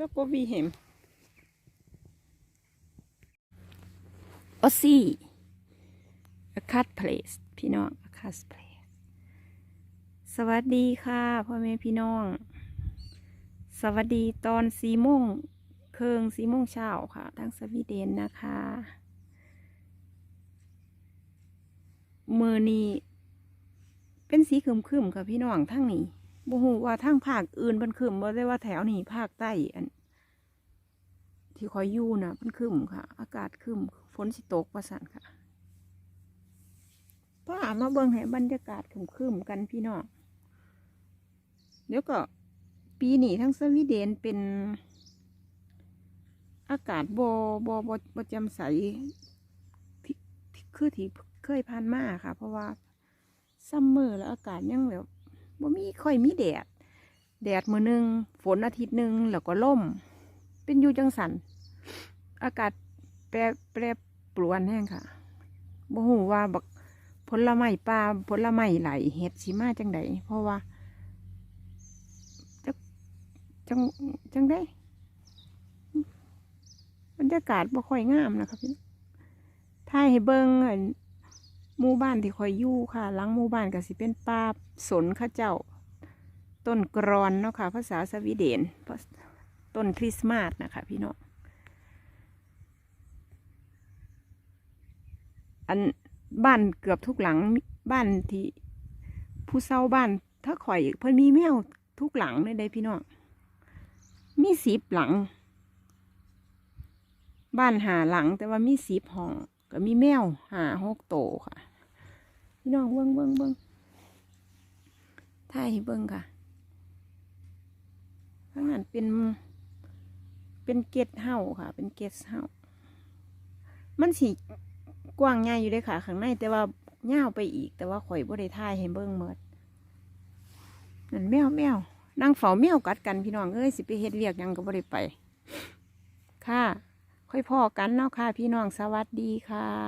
แล้วก็วีเห็มออซี่อคัดเพลสพี่น้องอคัดเพลสสวัสดีค่ะพ่อแม่พี่น้อง สวัสดีตอนสี่โมงเคืองสี่โมงเช้าค่ะทางสวีเดนนะคะมือนี้เป็นสีขึ้มๆค่ะพี่น้องทั้งนี้ บ่ฮู้ว่าทั้งภาคอื่นเพิ่นขึ้มบ่ได้ว่าแถวนี้ภาคใต้อัน ที่คอยอยู่นะเพิ่นขึ้มค่ะ อากาศขึ้มฝนสิตกว่าซั่นค่ะพามาเบิ่งให้บรรยากาศขึ้มๆกันพี่น้องเดี๋ยวก็ปีนี้ทั้งสวีเดนเป็น อากาศบอบอบอบจำใสที่คือที่เคยผ่านมาค่ะ เพราะว่าซัมเมอร์แล้วอากาศยังแบบ บ่มีค่อยมีแดด แดดมือหนึ่งฝนอาทิตย์หนึ่งแล้วก็ล่ม เป็นอยู่จังสัน อากาศแปรแปรปรวนแห้งค่ะบ่ฮู้ว่าบักผลไม้ป่าผลไม้ไหลเห็ดสิมาจังใดเพราะว่าจังจังจังได้บรรยากาศบ่ค่อยงามนะคะพี่ถ่ายให้เบิ่งอั่น หมู่บ้านที่คอยอยู่ค่ะหลังหมู่บ้านก็สิเป็นป่าสนข้าเจ้า ต้นกรอนเนาะค่ะ ภาษาสวีเดนต้นคริสต์มาสนะคะพี่น้องอันบ้านเกือบทุกหลังบ้านที่ผู้เศร้าบ้าน ถ้าข่อยเพิ่นมีแมวทุกหลังเลยได้พี่น้องมีสิบหลัง บ้านหาหลังแต่ว่ามีสิบห้อง ก็มีแมวหาหกโตค่ะ พี่น้องเบิ้งเบิ้งเบิ้งถ่ายให้เบิ้งค่ะข้างนั้นเป็น เป็นเกตเฮาค่ะ เป็นเกตเฮามันสีกว้างใหญ่อยู่เลยค่ะ ข้างในแต่ว่าเงาไปอีก แต่ว่าข่อยบ่ได้ถ่ายให้เบิ้งเมดนั่นแมวแมวนั่งเฝ้าแมวกัดกันพี่น้องเอ้ยสิไปเฮ็ดเวียกยังก็บ่ได้ไป ค่ะ ค่อยพอกันเนาะค่ะ พี่น้องสวัสดีค่ะ